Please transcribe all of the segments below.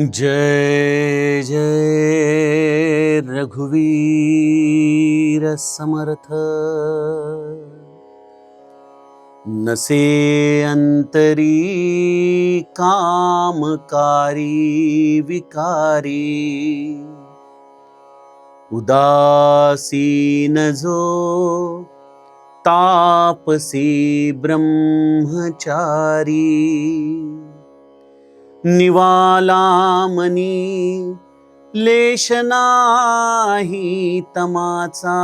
जय जय रघुवीर समर्थ। नसे अंतरी कामकारी विकारी। उदासीन जो तापसी ब्रह्मचारी। निवालामनी लेश नाही तमाचा.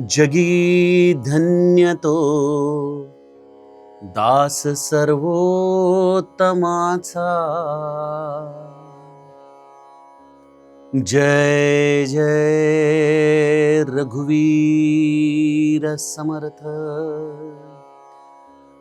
जगी धन्य तो दास सर्वोत्तमाचा. जय जय रघुवीर समर्थ.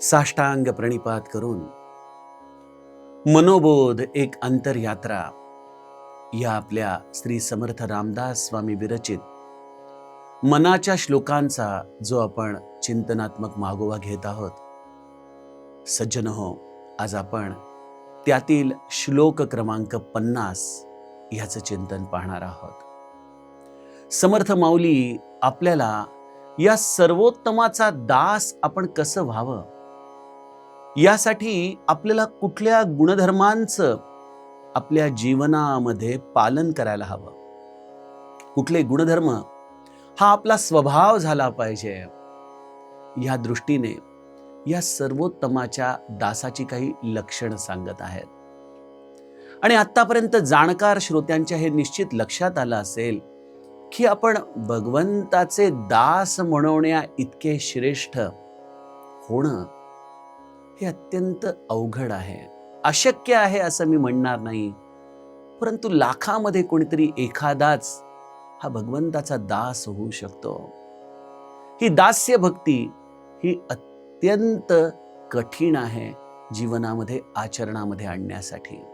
साष्टांग प्रणिपात करून मनोबोध एक अंतरयात्रा या आपल्या श्री समर्थ रामदास स्वामी विरचित मनाच्या श्लोकांचा जो आपण चिंतनात्मक मागोवा घेत आहोत. सज्जन हो आज आपण त्यातील श्लोक क्रमांक पन्नास ह्याचं चिंतन पाहणार आहोत. समर्थ माऊली आपल्याला या सर्वोत्तमाचा दास आपण कसं व्हावं? यासाठी आपल्याला कुठल्या गुणधर्मांचं आपल्या जीवनामध्ये पालन करायला हवं? कुठले गुणधर्म? हा आपला स्वभाव झाला पाहिजे. या दृष्टीने या सर्वोत्तमाच्या दासाची काही लक्षणं सांगत आहेत. आणि आतापर्यंत जाणकार श्रोत्यांच्या हे निश्चित लक्षात आलं असेल की आपण भगवंताचे दास म्हणवण्या इतके श्रेष्ठ होणं हे अत्यंत अवघड आहे. अशक्य आहे असं मी म्हणणार नाही. परंतु लाखामध्ये कोणीतरी एखादाच हा भगवंताचा दास होऊ शकतो. ही दास्य भक्ती ही अत्यंत कठीण आहे जीवनामध्ये आचरणामध्ये आणण्यासाठी.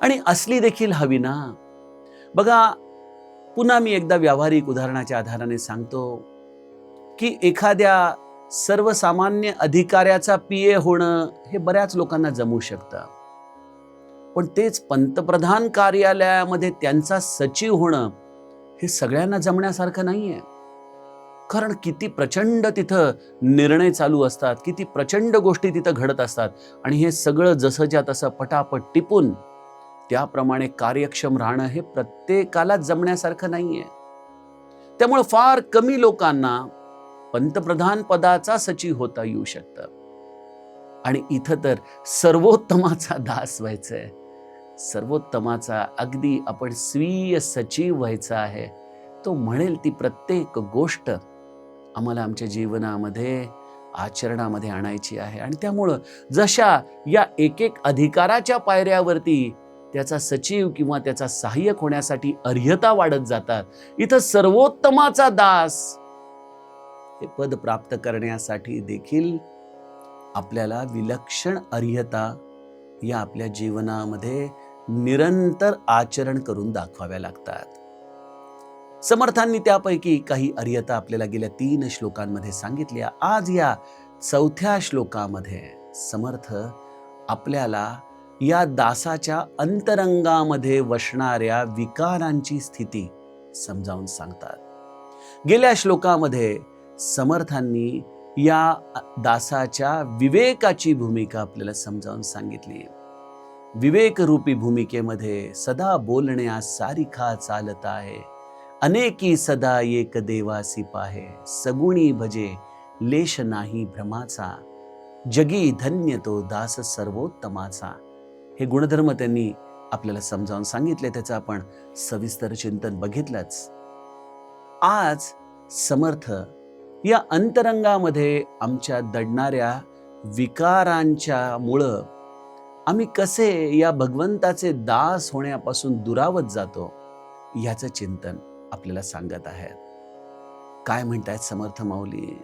आणि असली देखील हवी ना? बघा पुन्हा मी एकदा व्यावहारिक उदाहरणाच्या आधाराने सांगतो की एखाद्या सर्वसामान्य अधिकाऱ्याचा पी ए होणं हे बऱ्याच लोकांना जमू शकतं. पण तेच पंतप्रधान कार्यालयामध्ये त्यांचा सचिव होणं हे सगळ्यांना जमण्यासारखं नाहीये. कारण किती प्रचंड तिथं निर्णय चालू असतात किती प्रचंड गोष्टी तिथं घडत असतात आणि हे सगळं जसंच्या तसं पटापट टिपून त्याप्रमाणे कार्यक्षम राहणं हे प्रत्येकाला जमण्यासारखं नाहीये. त्यामुळे फार कमी लोकांना पंतप्रधान पदाचा सचिव होता येऊ शकतं. आणि इथं तर सर्वोत्तमाचा दास व्हायचंय. सर्वोत्तमाचा अगदी आपण स्वीय सचिव व्हायचा आहे. तो म्हणेल ती प्रत्येक गोष्ट आम्हाला आमच्या जीवनामध्ये आचरणामध्ये आणायची आहे. आणि त्यामुळं जशा या एक एक अधिकाराच्या पायऱ्यावरती त्याचा सचिव किंवा त्याचा सहाय्यक होण्यासाठी अर्हता वाढत जातात इथं सर्वोत्तमाचा दास हे पद प्राप्त करण्यासाठी देखील आपल्याला विलक्षण अर्हता या आपल्या जीवनामध्ये निरंतर आचरण करून दाखवाव्या लागतात. समर्थांनी त्यापैकी काही अर्यता आपल्याला गेल्या तीन श्लोकांमध्ये सांगितल्या. आज या चौथ्या श्लोकामध्ये समर्थ आपल्याला या दासाच्या अंतरंगामध्ये वसणाऱ्या विकारांची स्थिती समजावून सांगतात. गेल्या श्लोकामध्ये समर्थांनी या दासाच्या विवेकाची भूमिका आपल्याला समजावून सांगितली. विवेकरूपी भूमिकेमध्ये सदा बोलण्यास सारिखा चालत आहे. अनेकी सदा एक देवासी पाहे. सगुणी भजे लेश नाही भ्रमाचा. जगी धन्य तो दास सर्वोत्तमाचा. हे गुणधर्म त्यांनी आपल्याला समजावून सांगितले त्याचं आपण सविस्तर चिंतन बघितलंच. आज समर्थ या अंतरंगामध्ये आमच्या दडणाऱ्या विकारांच्या मुळं आम्ही कसे या भगवंताचे दास होण्यापासून दुरावत जातो याचं चिंतन आपल्याला सांगत आहे काय म्हणतायत समर्थ माऊली?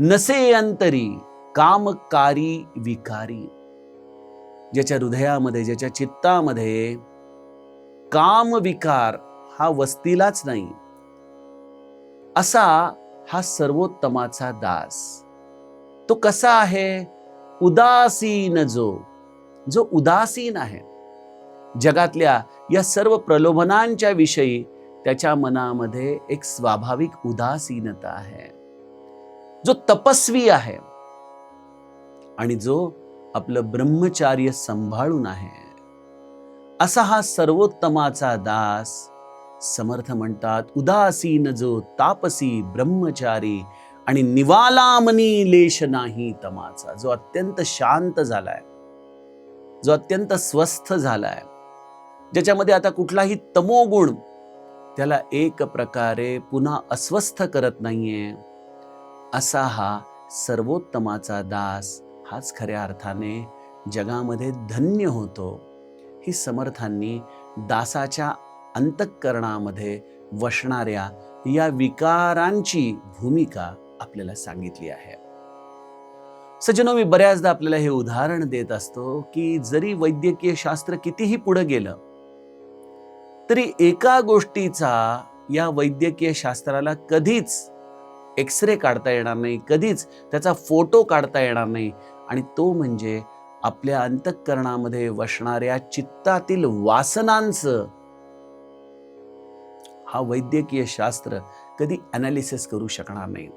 नसे अंतरी कामकारी विकारी. ज्याच्या हृदयामध्ये ज्याच्या चित्तामध्ये काम विकार हा वस्तीलाच नाही. असा हा सर्वोत्तमाचा दास. तो कसा आहे? उदासीन जो जो उदासीन आहे. जगातल्या या सर्व प्रलोभनांच्या विषयी त्याच्या मनामध्ये एक स्वाभाविक उदासीनता आहे. जो तपस्वी आहे आणि जो आपलं ब्रह्मचार्य सांभाळून आहे. असा हा सर्वोत्तमाचा दास समर्थ म्हणतात उदासीन जो तापसी ब्रह्मचारी आणि निवालामनी लेश नाही तमाचा. जो अत्यंत शांत झालाय जो अत्यंत स्वस्थ झालाय ज्याच्यामध्ये आता कुठलाही तमोगुण त्याला एक प्रकारे पुन्हा अस्वस्थ करत नाहीये असा हा सर्वोत्तमाचा दास हाच खऱ्या अर्थाने जगामध्ये धन्य होतो. ही समर्थांनी दासाच्या अंतःकरणामध्ये वसणाऱ्या या विकारांची भूमिका आपल्याला सांगितली आहे. सज्जनो मी बऱ्याचदा आपल्याला हे उदाहरण देत असतो की जरी वैद्यकीय शास्त्र कितीही पुढे गेलं तरी एका गोष्टीचा या वैद्यकीय शास्त्राला कधीच एक्सरे काढता येणार नाही कधीच त्याचा फोटो काढता येणार नाही आणि तो म्हणजे आपल्या अंतःकरणामध्ये वसणाऱ्या चित्तातील वासनांचं हा वैद्यकीय शास्त्र कधी अनालिसिस करू शकणार नाही.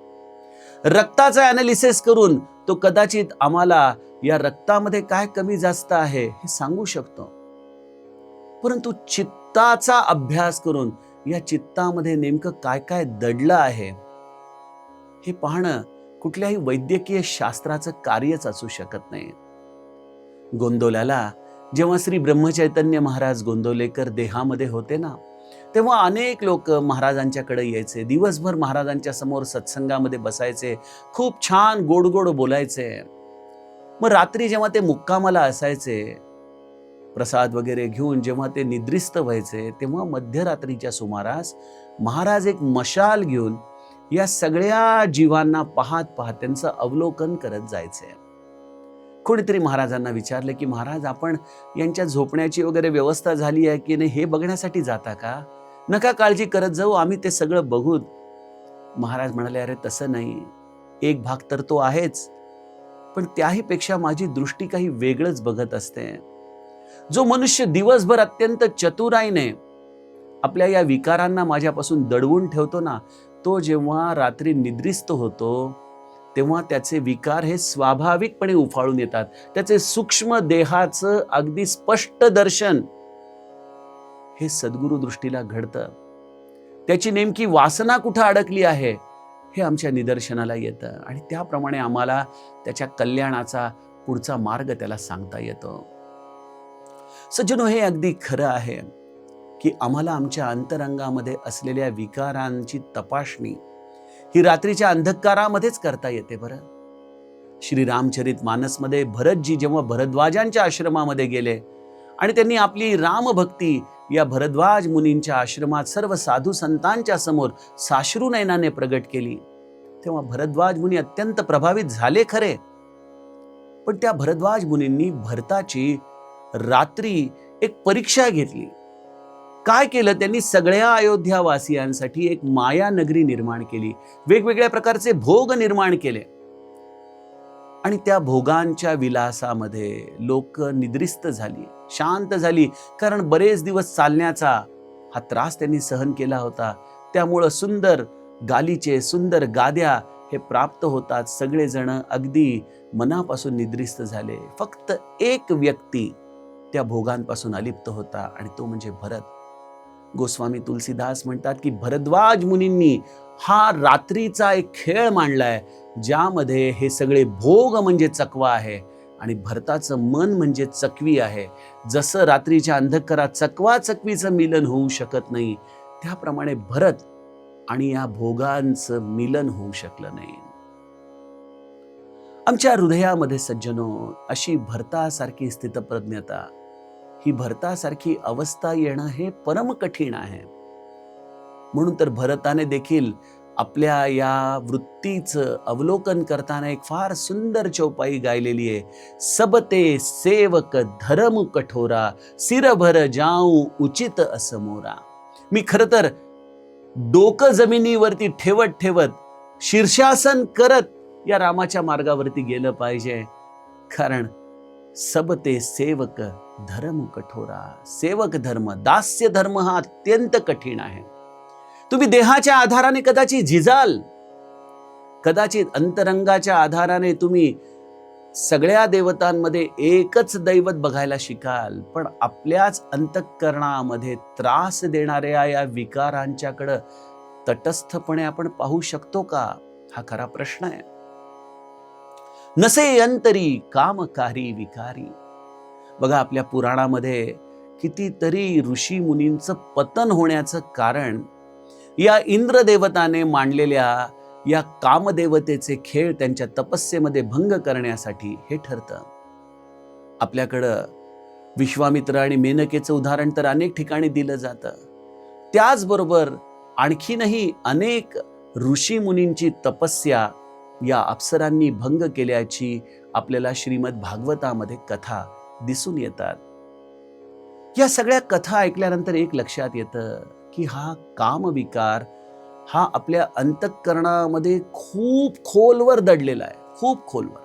रक्ताचा अनालिसिस करून तो कदाचित आम्हाला या रक्तामध्ये काय कमी जास्त आहे हे सांगू शकतो. परंतु चित्ताचा अभ्यास करून या चित्तामध्ये नेमकं काय काय दडलं आहे हे पाहणं कुठल्याही वैद्यकीय शास्त्राचं कार्यच असू शकत नाही. गोंदोल्याला जेव्हा श्री ब्रह्मचैतन्य महाराज गोंदोलेकर देहामध्ये होते ना तेव्हा अनेक लोक महाराजांच्याकडे यायचे. दिवसभर महाराजांच्या समोर सत्संगामध्ये बसायचे. खूप छान गोड गोड बोलायचे. मग रात्री जेव्हा ते मुक्कामाला असायचे प्रसाद वगैरे घेऊन जेव्हा ते निद्रिस्त व्हायचे तेव्हा मध्यरात्रीच्या सुमारास महाराज एक मशाल घेऊन या सगळ्या जीवांना पाहत पाहत त्यांचं अवलोकन करत जायचे. कोणीतरी महाराजांना विचारले की महाराज आपण यांच्या झोपण्याची वगैरे व्यवस्था झाली आहे की नाही? हे बघण्यासाठी जाता का? नका काळजी करत जाऊ आम्ही ते सगळं बघूत महाराज म्हणाले अरे तसं नाही. एक भाग तर तो आहेच. पण त्याही पेक्षा माझी दृष्टी काही वेगळंच बघत असते. जो मनुष्य दिवसभर अत्यंत चतुराईने आपल्या या विकारांना माझ्यापासून दडवून ठेवतो ना तो जेव्हा रात्री निद्रिस्त होतो तेव्हा त्याचे विकार हे स्वाभाविकपणे उफाळून येतात. त्याचे सूक्ष्म देहाचं अगदी स्पष्ट दर्शन हे सद्गुरु दृष्टीला घडतं. त्याची नेमकी वासना कुठं अडकली आहे हे आमच्या निदर्शनाला येतं आणि त्याप्रमाणे आम्हाला त्याच्या कल्याणाचा पुढचा मार्ग त्याला सांगता येतो. सज्जनो हे अगदी खरं आहे की आम्हाला आमच्या अंतरंगामध्ये असलेल्या विकारांची तपासणी ही रात्रीच्या अंधकारामध्येच करता येते बरं. श्री रामचरित मानसमध्ये भरतजी जेव्हा भरद्वाजांच्या आश्रमामध्ये गेले आणि त्यांनी आपली रामभक्ती या भरद्वाज मुनींच्या आश्रमात सर्व साधू संतांच्या समोर साश्रू नयनाने प्रगट केली. तेव्हा भरद्वाज मुनी अत्यंत प्रभावित झाले खरे. पण त्या भरद्वाज मुनींनी भरताची रात्री एक परीक्षा घेतली. काय केलं? त्यांनी सगळ्या अयोध्यावासियांसाठी एक माया नगरी निर्माण केली. वेगवेगळ्या प्रकारचे भोग निर्माण केले. आणि त्या भोगांच्या विलासामध्ये लोक निद्रिस्त झाली शांत झाली. कारण बरेच दिवस चालण्याचा हा त्रास त्यांनी सहन केला होता. त्यामुळं सुंदर गालीचे सुंदर गाद्या हे प्राप्त होतात. सगळेजण अगदी मनापासून निद्रिस्त झाले. फक्त एक व्यक्ती त्या भोगांपासून अलिप्त होता आणि तो म्हणजे भरत. गोस्वामी तुलसीदास म्हणतात की भरद्वाज मुनींनी हा रात्रीचा एक खेळ मांडलाय ज्यामध्ये हे सगळे भोग म्हणजे चकवा आहे आणि भरताचं मन म्हणजे चकवी आहे. जसं रात्रीच्या अंधकारात चकवा चकवीचं मिलन होऊ शकत नाही त्याप्रमाणे भरत आणि या भोगांचं मिलन होऊ शकलं नाही. आमच्या हृदयामध्ये सज्जनो अशी भरतासारखी स्थितप्रज्ञता ही भरतासारखी अवस्था येणं हे परम कठीण आहे. म्हणून तर भरताने देखील आपल्या या वृत्तीचं अवलोकन करताना एक फार सुंदर चौपाई गायलेली आहे. सबते सेवक धर्म कठोरा सिरभर जाऊ उचित असमोरा. मी खरं तर डोकं जमिनीवरती ठेवत ठेवत शीर्षासन करत या रामाच्या मार्गावरती गेलं पाहिजे. कारण सबते सेवक धर्म कठोरा. सेवक धर्म दास्य धर्म हा अत्यंत कठीण आहे. तुम्ही देहाच्या आधाराने कदाचित झिजाल. कदाचित अंतरंगाच्या आधाराने तुम्ही सगळ्या देवतांमध्ये एकच दैवत बघायला शिकाल पण आपल्याच अंतःकरणामध्ये त्रास देणाऱ्या या विकारांच्याकडं तटस्थपणे आपण पाहू शकतो का? हा खरा प्रश्न आहे. नसे अंतरी कामकारी विकारी. बघा आपल्या पुराणामध्ये कितीतरी ऋषी मुनींचं पतन होण्याचं कारण या इंद्रदेवताने मांडलेल्या या कामदेवतेचे खेळ त्यांच्या तपस्येमध्ये भंग करण्यासाठी हे ठरतं. आपल्याकडं विश्वामित्र आणि मेनकेचं उदाहरण तर अनेक ठिकाणी दिलं जातं. त्याचबरोबर आणखीनही अनेक ऋषी मुनींची तपस्या या अप्सरांनी भंग केल्याची आपल्याला श्रीमद भागवतामध्ये कथा दिसून येतात. या सगळ्या कथा ऐकल्यानंतर एक लक्षात येतं की हा कामविकार हा आपल्या अंतःकरणामध्ये खूप खोलवर दडलेला आहे. खूप खोलवर.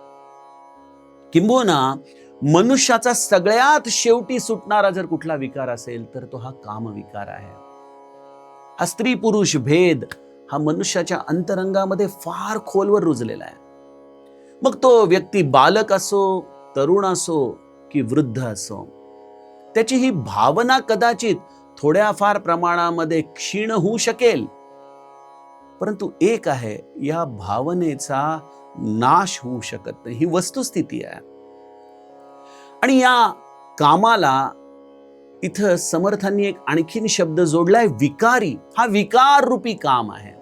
किंबहुना मनुष्याचा सगळ्यात शेवटी सुटणारा जर कुठला विकार असेल तर तो हा कामविकार आहे. हा स्त्री पुरुष भेद हा मनुष्याच्या अंतरंगामध्ये फार खोलवर रुजलेला आहे. मग तो व्यक्ती बालक असो तरुण असो की वृद्ध असो त्याची ही भावना कदाचित थोड्याफार प्रमाणामध्ये क्षीण होऊ शकेल. परंतु एक आहे या भावनेचा नाश होऊ शकत नाही. ही वस्तुस्थिती आहे. आणि या कामाला इथं समर्थांनी एक आणखीन शब्द जोडलाय विकारी. हा विकार रूपी काम आहे.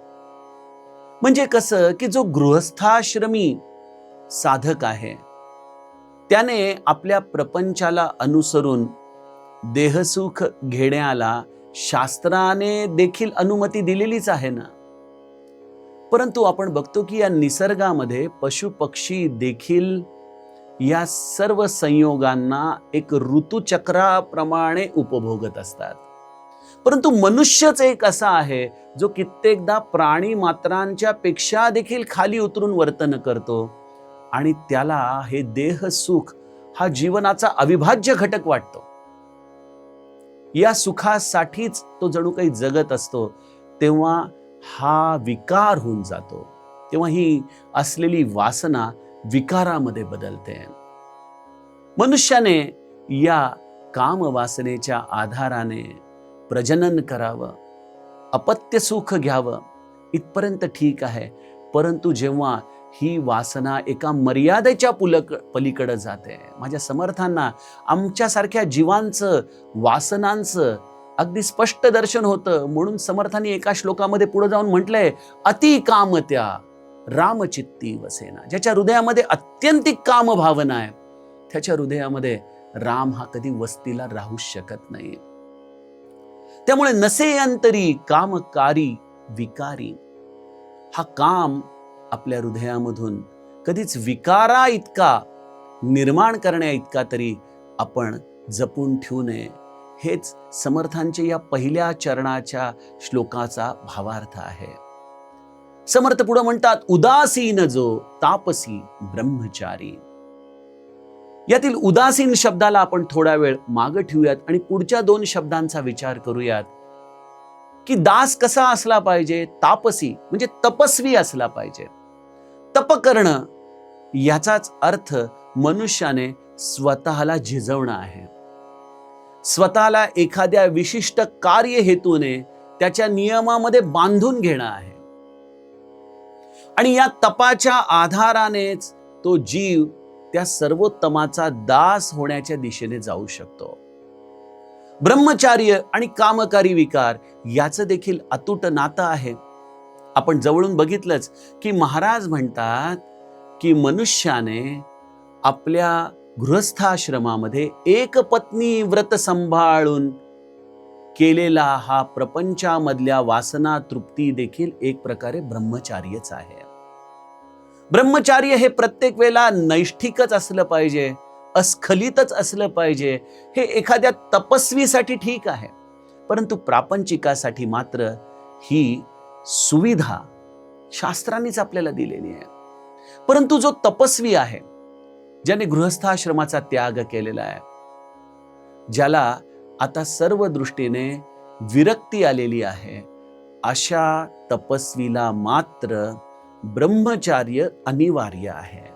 म्हणजे कसं की जो गृहस्थाश्रमी साधक आहे त्याने आपल्या प्रपंचाला अनुसरून देहसुख घेण्याला शास्त्राने देखील अनुमती दिलेलीच आहे ना? परंतु आपण बघतो की या निसर्गामध्ये पशु पक्षी देखील या सर्व संयोगांना एक ऋतुचक्राप्रमाणे उपभोगत असतात. परंतु मनुष्यच एक असा आहे जो कित्येकदा प्राणी मात्रांच्या पेक्षा देखील खाली उतरून वर्तन करतो आणि त्याला हे देह सुख हा जीवनाचा अविभाज्य घटक वाटतो. या सुखासाठीच तो जणू काही जगत असतो तेव्हा हा विकार होऊन जातो. तेव्हा ही असलेली वासना विकारामध्ये बदलते. मनुष्याने या काम वासनेच्या आधाराने प्रजनन करावं. अपत्य सुख घ्यावं. इथपर्यंत ठीक आहे. परंतु जेव्हा ही वासना एका मर्यादेच्या पुलक पलीकडे जाते माझ्या समर्थांना आमच्यासारख्या जीवांचं वासनांचं अगदी स्पष्ट दर्शन होतं. म्हणून समर्थांनी एका श्लोकामध्ये पुढे जाऊन म्हटलंय अति कामत्या रामचित्ती वसेना. ज्याच्या हृदयामध्ये अत्यंतिक काम भावना आहे. त्याच्या हृदयामध्ये राम हा कधी वस्तीला राहू शकत नाही. त्यामुळे नसे अंतरी कामकारी विकारी. हा काम आपल्या हृदयामधून कधीच विकारा इतका निर्माण करण्या इतका तरी आपण जपून ठेवू नये. हेच समर्थांचे या पहिल्या चरणाच्या श्लोकाचा भावार्थ आहे. समर्थ पुढे म्हणतात उदासीन जो तापसी ब्रह्मचारी. यातील उदासीन शब्दाला आपण थोडा वेळ मागं ठेवूयात आणि पुढच्या दोन शब्दांचा विचार करूयात. की दास कसा असला पाहिजे? तापसी म्हणजे तपस्वी असला पाहिजे. तप करणं याचाच अर्थ मनुष्याने स्वतःला झिजवणं आहे. स्वतःला एखाद्या विशिष्ट कार्य हेतूने त्याच्या नियमामध्ये बांधून घेणं आहे. आणि या तपाच्या आधारानेच तो जीव त्या सर्वोत्तमाचा दास होण्याच्या दिशेने जाऊ शकतो. ब्रह्मचार्य आणि कामकारी विकार याचं देखील अतूट नातं आहे. आपण जवळून बघितलंच की महाराज म्हणतात की मनुष्याने आपल्या गृहस्थाश्रमामध्ये एक पत्नी व्रत सांभाळून केलेला हा प्रपंचामधल्या वासना तृप्ती देखील एक प्रकारे ब्रह्मचार्यच आहे. ब्रह्मचार्य हे प्रत्येक वेळेला नैष्ठिकच असलं पाहिजे अस्खलितच असलं पाहिजे हे एखाद्या तपस्वीसाठी ठीक आहे. परंतु प्रापंचिकासाठी मात्र ही सुविधा शास्त्रांनीच आपल्याला दिलेली आहे. परंतु जो तपस्वी आहे ज्याने गृहस्थाश्रमाचा त्याग केलेला आहे ज्याला आता सर्व दृष्टीने विरक्ती आलेली आहे अशा तपस्वीला मात्र ब्रह्मचार्य अनिवार्य आहे.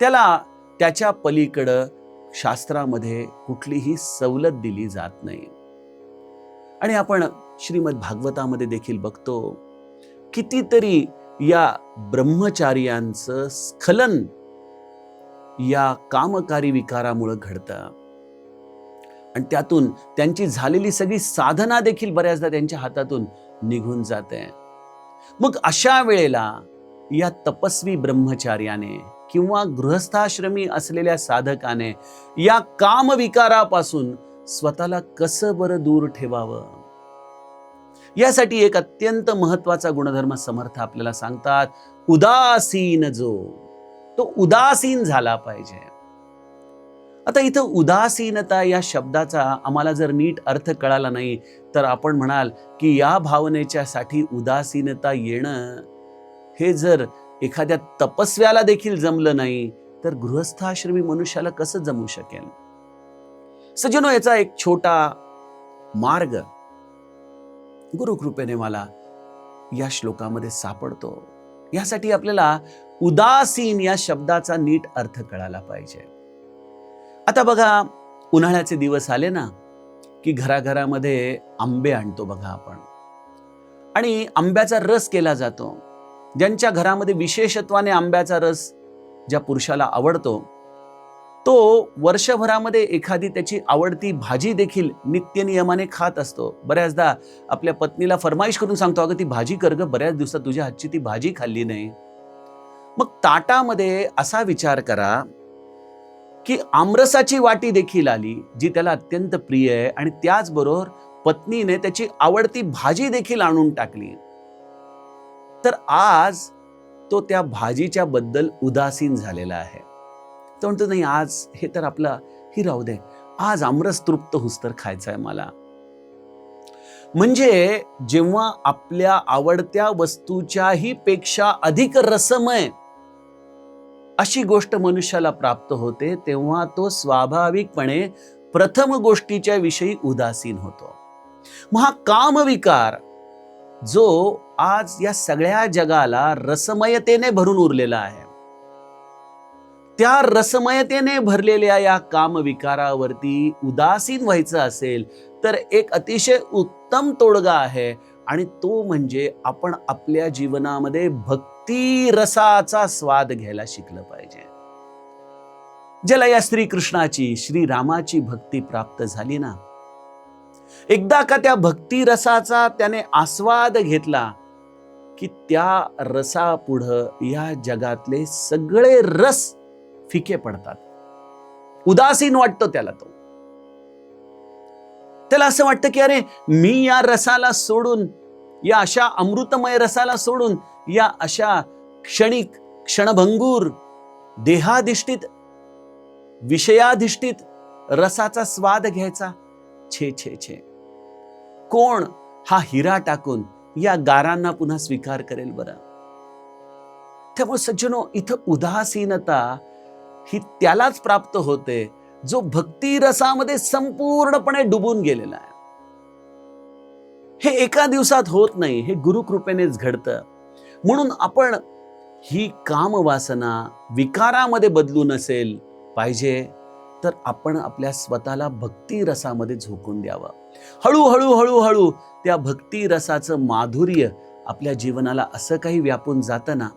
त्याला त्याच्या पलीकडं शास्त्रामध्ये कुठलीही सवलत दिली जात नाही. आणि आपण श्रीमद भागवतामध्ये देखील बघतो कितीतरी या ब्रह्मचार्यांचं स्खलन या कामकारी विकारामुळं घडतं. आणि त्यातून त्यांची झालेली सगळी साधना देखील बऱ्याचदा त्यांच्या हातातून निघून जाते. मग अशा वेळेला या तपस्वी ब्रह्मचार्याने किंवा गृहस्थाश्रमी असलेल्या साधकाने या कामविकारापासून स्वतःला कसं बरं दूर ठेवावं? यासाठी एक अत्यंत महत्त्वाचा गुणधर्म समर्थ आपल्याला सांगतात उदासीन जो तो उदासीन झाला पाहिजे. आता इथं उदासीनता या शब्दाचा आम्हाला जर नीट अर्थ कळाला नाही तर आपण म्हणाल की या भावनेच्या साठी उदासीनता येणं हे जर एखाद्या तपस्व्याला देखील जमलं नाही तर गृहस्थाश्रमी मनुष्याला कसं जमू शकेल? सजनो याचा एक छोटा मार्ग गुरुकृपेने मला या श्लोकामध्ये सापडतो. यासाठी आपल्याला उदासीन या शब्दाचा नीट अर्थ कळाला पाहिजे. आता बघा उन्हाळ्याचे दिवस आले ना की घराघरामध्ये आंबे आणतो बघा आपण. आणि आंब्याचा रस केला जातो. ज्यांच्या घरामध्ये विशेषत्वाने आंब्याचा रस ज्या पुरुषाला आवडतो तो वर्षभरामध्ये एखादी त्याची आवडती भाजी देखील नित्यनियमाने खात असतो. बऱ्याचदा आपल्या पत्नीला फरमाईश करून सांगतो अगं ती भाजी कर ग बऱ्याच दिवसात तुझ्या हातची ती भाजी खाल्ली नाही. मग ताटामध्ये असा विचार करा की आमरसाची वाटी देखील आली जी त्याला अत्यंत प्रिय आहे. आणि त्याचबरोबर पत्नीने त्याची आवडती भाजी देखील आणून टाकली. तर आज तो त्या भाजीच्या बद्दल उदासीन झालेला आहे. तो म्हणतो नाही आज हे तर आपला ही राहू दे. आज आमरस तृप्त हुस्तर खायचा आहे मला. म्हणजे जेव्हा आपल्या आवडत्या वस्तूच्याही पेक्षा अधिक रसमय अशी गोष्ट मनुष्याला प्राप्त होते तेव्हा तो स्वाभाविकपणे प्रथम गोष्टीच्या विषयी उदासीन होतो. मग हा कामविकार जो आज या सगळ्या जगाला रसमयतेने भरून उरलेला आहे. त्या रसमयतेने भरलेल्या या कामविकारावरती उदासीन व्हायचं असेल तर एक अतिशय उत्तम तोडगा आहे आणि तो म्हणजे आपण आपल्या जीवनामध्ये भक्ती रसाचा स्वाद घ्यायला शिकलं पाहिजे. ज्याला या श्रीकृष्णाची श्रीरामाची भक्ती प्राप्त झाली ना? एकदा का त्या भक्ती रसाचा त्याने आस्वाद घेतला की त्या रसापुढं या जगातले सगळे रस फिके पडतात. उदासीन वाटतो त्याला तो. त्याला असं वाटतं की अरे मी या रसाला सोडून या अशा अमृतमय रसाला सोडून या अशा क्षणिक क्षणभंगूर देहाधिष्ठित विषयाधिष्ठित रसाचा स्वाद घ्यायचा. छे छे छे. कोण हा हिरा टाकून या गारांना पुन्हा स्वीकार करेल बरं? त्यामुळे सज्जनो इथं उदासीनता ही त्यालाच प्राप्त होते. जो भक्ती रसामध्ये संपूर्णपणे डुबून गेलेला आहे. हे एका दिवसात होत नाही हे गुरुकृपेनेच घडतं. म्हणून आपण ही कामवासना विकारामध्ये बदलू नसेल पाहिजे तर आपण आपल्या स्वतःला भक्ती रसामध्ये झोकून द्यावं. हळूहळू हळूहळू त्या भक्ती रसाचं माधुर्य आपल्या जीवनाला असं काही व्यापून जातं ना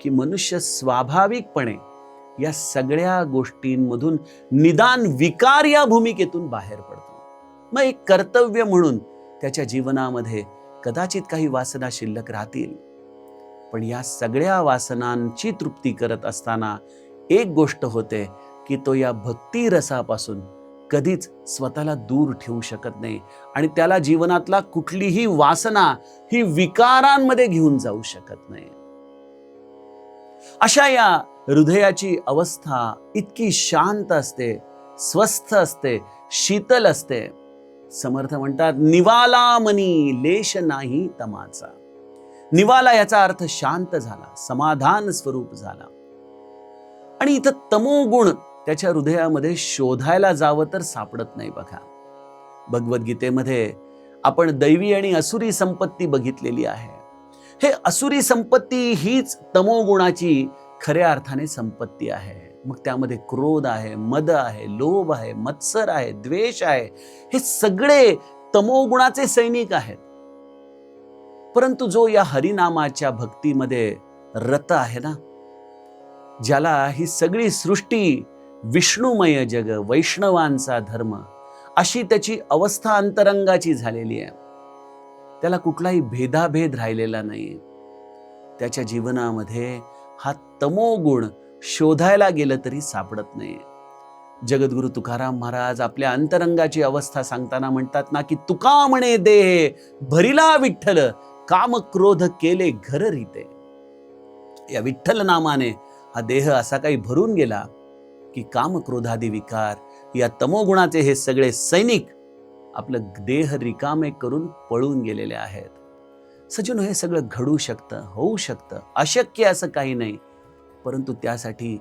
की मनुष्य स्वाभाविकपणे या सगळ्या गोष्टींमधून निदान विकार या भूमिकेतून बाहेर पडतो. मग एक कर्तव्य म्हणून त्याच्या जीवनामध्ये कदाचित काही वासना शिल्लक राहतील. पण या सगळ्या वासनांची तृप्ती करत असताना एक गोष्ट होते की तो या भक्ती रसापासून कधीच स्वतःला दूर ठेवू शकत नाही आणि त्याला जीवनातला कुठलीही वासना ही विकारांमध्ये घेऊन जाऊ शकत नाही. अशा या हृदयाची अवस्था इतकी शांत असते स्वस्थ असते शीतल असते. समर्थ म्हणतात निवाला मनी लेश नाही तमाचा. निवाला याचा अर्थ शांत झाला समाधान स्वरूप झाला. आणि इथं तमोगुण त्याच्या हृदयामध्ये शोधायला जावं तर सापडत नाही बघा. भगवद्गीतेमध्ये आपण दैवी आणि असुरी संपत्ती बघितलेली आहे. हे असुरी संपत्ती हीच तमोगुणाची खऱ्या अर्थाने संपत्ती आहे. मग त्यामध्ये क्रोध आहे मद आहे लोभ आहे मत्सर आहे द्वेष आहे. हे सगळे तमोगुणाचे सैनिक आहेत. परंतु जो या हरिनामाच्या भक्तीमध्ये रत आहे ना ज्याला ही सगळी सृष्टी विष्णुमय जग वैष्णवांचा धर्म अशी त्याची अवस्था अंतरंगाची झालेली आहे. त्याला कुठलाही भेदाभेद राहिलेला नाही त्याच्या जीवनामध्ये हा तमोगुण शोधायला गेलं तरी सापडत नाही. जगद्गुरु तुकाराम महाराज आपल्या अंतरंगाची अवस्था सांगताना म्हणतात ना की तुका म्हणे देह भरिला विठ्ठल काम क्रोध केले घर रीते. या विठ्ठल नामाने हा देह असा काही भरून गेला की काम क्रोधादी विकार या तमोगुणाचे हे सगळे सैनिक आपलं देह रिकामे करून पळून गेलेले आहेत. सजून हे सगळं घडू शकतं होऊ शकतं अशक्य असं काही नाही. परंतु त्यासाठी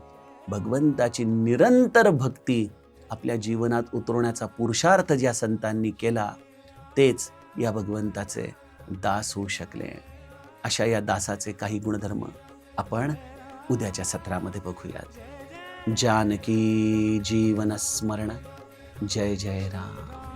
भगवंताची निरंतर भक्ती आपल्या जीवनात उतरवण्याचा पुरुषार्थ ज्या संतांनी केला तेच या भगवंताचे दास होऊ शकले. अशा या दासाचे काही गुणधर्म आपण उद्याच्या सत्रामध्ये बघूयात. जानकी जीवन स्मरण. जय जय राम.